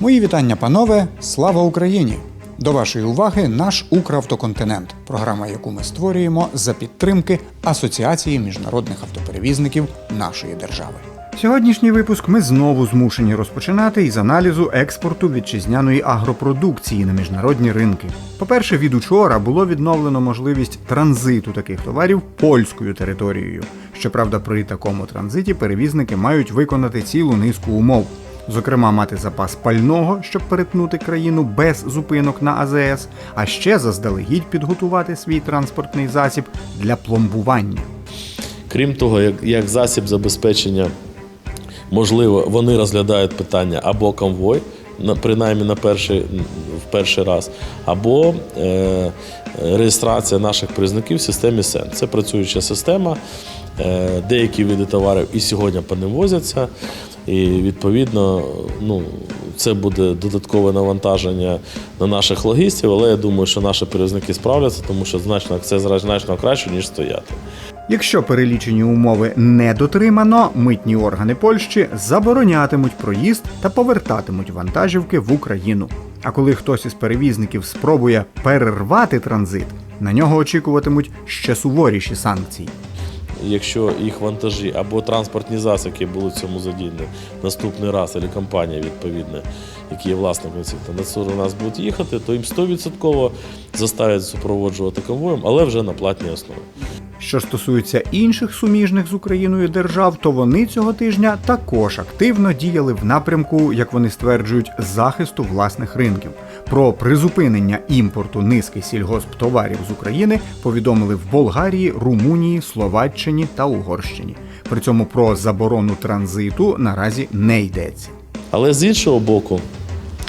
Мої вітання, панове! Слава Україні! До вашої уваги наш Укравтоконтинент, програма, яку ми створюємо за підтримки Асоціації міжнародних автоперевізників нашої держави. Сьогоднішній випуск ми знову змушені розпочинати із аналізу експорту вітчизняної агропродукції на міжнародні ринки. По-перше, від учора було відновлено можливість транзиту таких товарів польською територією. Щоправда, при такому транзиті перевізники мають виконати цілу низку умов. Зокрема, мати запас пального, щоб перетнути країну без зупинок на АЗС, а ще заздалегідь підготувати свій транспортний засіб для пломбування. Крім того, як, як засіб забезпечення, можливо, вони розглядають питання або конвой, принаймні на перший, в перший раз, або е, реєстрація наших призників в системі СЕН. Це працююча система. Е, деякі види товарів і сьогодні по ним возяться. І відповідно, ну, це буде додаткове навантаження на наших логістів, але я думаю, що наші перевізники справляться, тому що значно це значно краще, ніж стояти. Якщо перелічені умови не дотримано, митні органи Польщі заборонятимуть проїзд та повертатимуть вантажівки в Україну. А коли хтось із перевізників спробує перервати транзит, на нього очікуватимуть ще суворіші санкції. Якщо їх вантажі або транспортні засоби, були в цьому задіяні наступний раз, або компанія відповідна, які є власниками цих транспортів, у нас будуть їхати, то їм 100% заставлять супроводжувати конвоєм, але вже на платній основі. Що стосується інших суміжних з Україною держав, то вони цього тижня також активно діяли в напрямку, як вони стверджують, захисту власних ринків. Про призупинення імпорту низки сільгосптоварів з України повідомили в Болгарії, Румунії, Словаччині та Угорщині. При цьому про заборону транзиту наразі не йдеться. Але з іншого боку,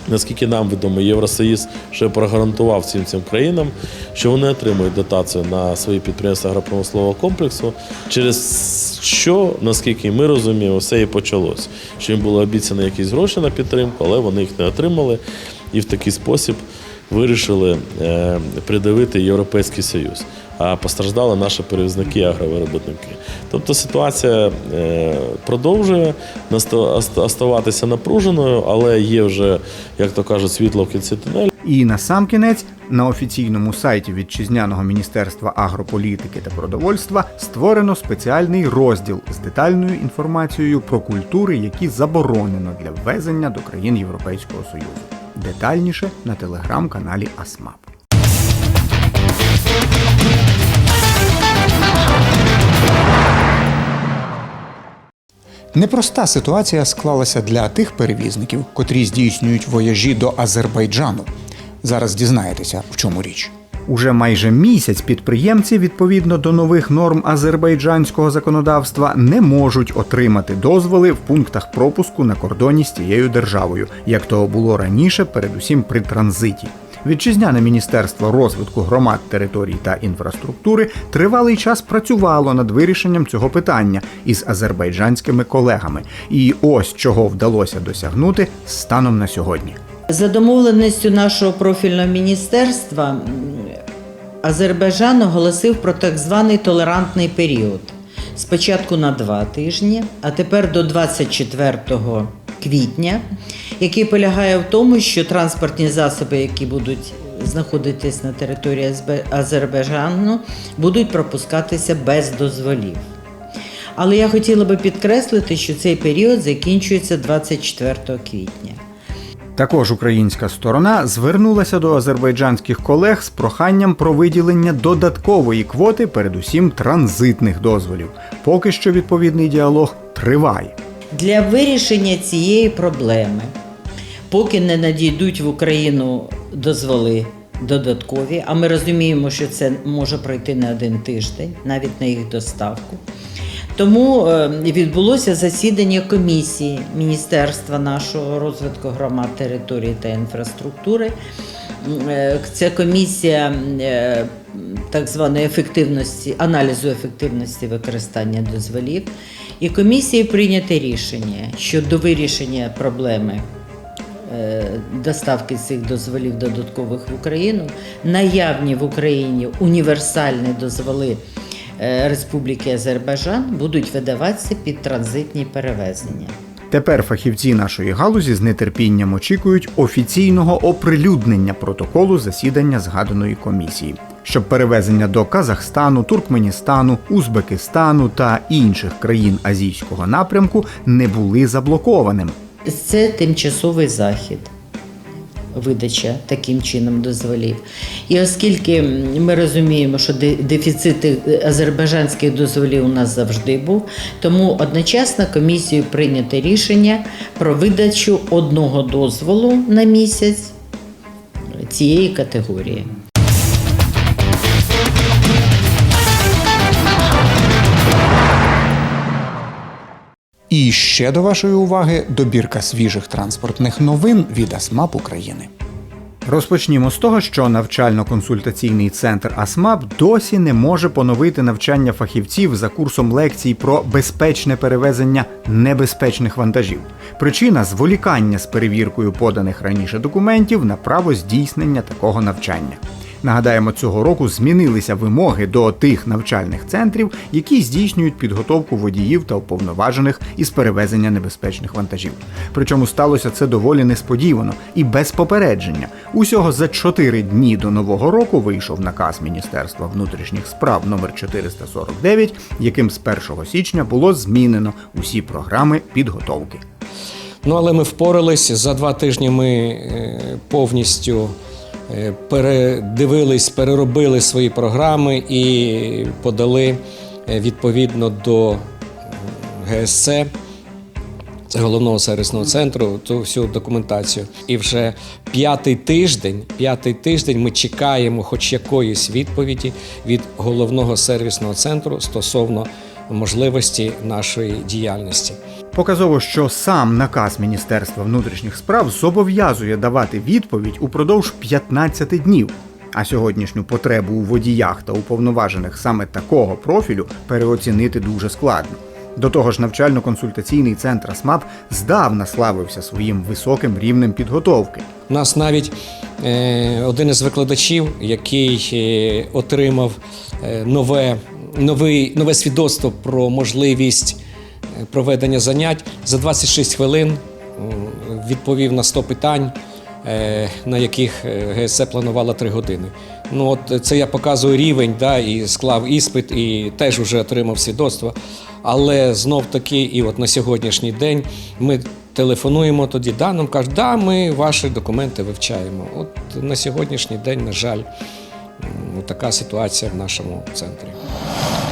наскільки нам відомо, Євросоюз вже прогарантував всім цим країнам, що вони отримують дотацію на свої підприємства агропромислового комплексу, через що, наскільки ми розуміємо, все і почалось. Що їм було обіцяно якісь гроші на підтримку, але вони їх не отримали і в такий спосіб вирішили е, придавити Європейський Союз. А постраждали наші перевізники агровиробники. Тобто ситуація е, продовжує оставатися напруженою, але є вже, як то кажуть, світло в кінці тунелю. І на сам кінець на офіційному сайті вітчизняного міністерства агрополітики та продовольства створено спеціальний розділ з детальною інформацією про культури, які заборонено для ввезення до країн Європейського Союзу. Детальніше на телеграм-каналі АСМАП. Непроста ситуація склалася для тих перевізників, котрі здійснюють вояжі до Азербайджану. Зараз дізнаєтеся, в чому річ. Уже майже місяць підприємці, відповідно до нових норм азербайджанського законодавства, не можуть отримати дозволи в пунктах пропуску на кордоні з цією державою, як то було раніше, передусім при транзиті. Вітчизняне міністерство розвитку громад, територій та інфраструктури тривалий час працювало над вирішенням цього питання із азербайджанськими колегами. І ось чого вдалося досягнути станом на сьогодні. За домовленістю нашого профільного міністерства Азербайджан оголосив про так званий толерантний період. Спочатку на два тижні, а тепер до 24 квітня, який полягає в тому, що транспортні засоби, які будуть знаходитись на території Азербайджану, будуть пропускатися без дозволів. Але я хотіла би підкреслити, що цей період закінчується 24 квітня. Також українська сторона звернулася до азербайджанських колег з проханням про виділення додаткової квоти, передусім транзитних дозволів. Поки що відповідний діалог триває. Для вирішення цієї проблеми, поки не надійдуть в Україну дозволи додаткові, а ми розуміємо, що це може пройти не один тиждень, навіть на їх доставку. Тому е, відбулося засідання комісії Міністерства нашого розвитку громад, територій та інфраструктури. Це комісія е, так званої ефективності, аналізу ефективності використання дозволів. І комісією прийнято рішення щодо вирішення проблеми доставки цих дозволів додаткових в Україну. Наявні в Україні універсальні дозволи е, Республіки Азербайджан будуть видаватися під транзитні перевезення. Тепер фахівці нашої галузі з нетерпінням очікують офіційного оприлюднення протоколу засідання згаданої комісії, щоб перевезення до Казахстану, Туркменістану, Узбекистану та інших країн азійського напрямку не були заблокованими. Це тимчасовий захід. Видача таким чином дозволів. І оскільки ми розуміємо, що де- дефіцит е, азербайджанських дозволів у нас завжди був, тому одночасно комісією прийнято рішення про видачу одного дозволу на місяць цієї категорії. І ще до вашої уваги добірка свіжих транспортних новин від АСМАП України. Розпочнімо з того, що навчально-консультаційний центр АСМАП досі не може поновити навчання фахівців за курсом лекцій про безпечне перевезення небезпечних вантажів. Причина зволікання з перевіркою поданих раніше документів на право здійснення такого навчання. Нагадаємо, цього року змінилися вимоги до тих навчальних центрів, які здійснюють підготовку водіїв та уповноважених із перевезення небезпечних вантажів. Причому сталося це доволі несподівано і без попередження. Усього за 4 дні до нового року вийшов наказ Міністерства внутрішніх справ номер 449, яким з 1 січня було змінено усі програми підготовки. Ну, але ми впорались. За два тижні ми е, повністю передивились, переробили свої програми і подали е, відповідно до е, ГСЦ. Головного сервісного центру, ту всю документацію. І вже п'ятий тиждень, п'ятий тиждень ми чекаємо хоч якоїсь відповіді від головного сервісного центру стосовно можливості нашої діяльності. Показово, що сам наказ Міністерства внутрішніх справ зобов'язує давати відповідь упродовж 15 днів. А сьогоднішню потребу у водіях та уповноважених саме такого профілю переоцінити дуже складно. До того ж, навчально-консультаційний центр АСМАП здавна славився своїм високим рівнем підготовки. У нас навіть е, один із викладачів, який е, отримав е, нове, новий, нове свідоцтво про можливість проведення занять, за 26 хвилин відповів на 100 питань, е, на яких е, ГСЦ планувала 3 години. Ну, от це я показую рівень, да, і склав іспит, і теж вже отримав свідоцтво. Але знов таки, і от на сьогоднішній день ми телефонуємо тоді, да, нам кажуть, да, ми ваші документи вивчаємо. От на сьогоднішній день, на жаль, така ситуація в нашому центрі.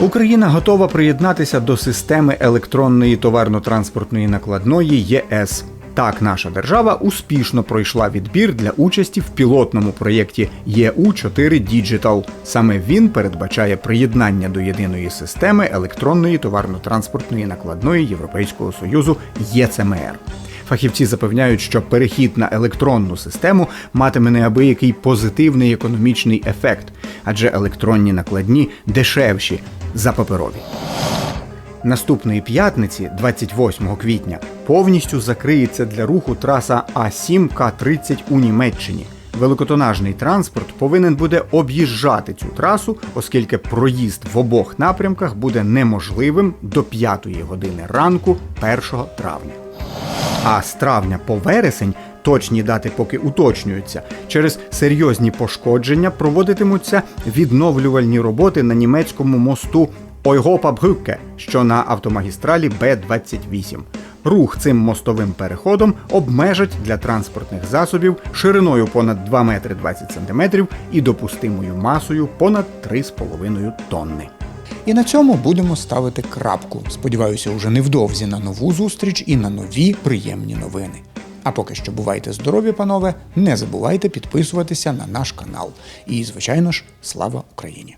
Україна готова приєднатися до системи електронної товарно-транспортної накладної ЄС. Так, наша держава успішно пройшла відбір для участі в пілотному проєкті ЄУ 4 Digital. Саме він передбачає приєднання до єдиної системи електронної товарно-транспортної накладної Європейського союзу ЄЦМР. Фахівці запевняють, що перехід на електронну систему матиме неабиякий позитивний економічний ефект, адже електронні накладні дешевші за паперові. Наступної п'ятниці, 28 квітня, повністю закриється для руху траса А7 К30 у Німеччині. Великотонажний транспорт повинен буде об'їжджати цю трасу, оскільки проїзд в обох напрямках буде неможливим до 5 години ранку 1 травня. А з травня по вересень точні дати поки уточнюються. Через серйозні пошкодження проводитимуться відновлювальні роботи на німецькому мосту Ойгопабгюкке, що на автомагістралі Б-28. Рух цим мостовим переходом обмежать для транспортних засобів шириною понад 2 метри 20 сантиметрів і допустимою масою понад 3,5 тонни. І на цьому будемо ставити крапку. Сподіваюся, уже невдовзі на нову зустріч і на нові приємні новини. А поки що бувайте здорові, панове, не забувайте підписуватися на наш канал. І, звичайно ж, слава Україні!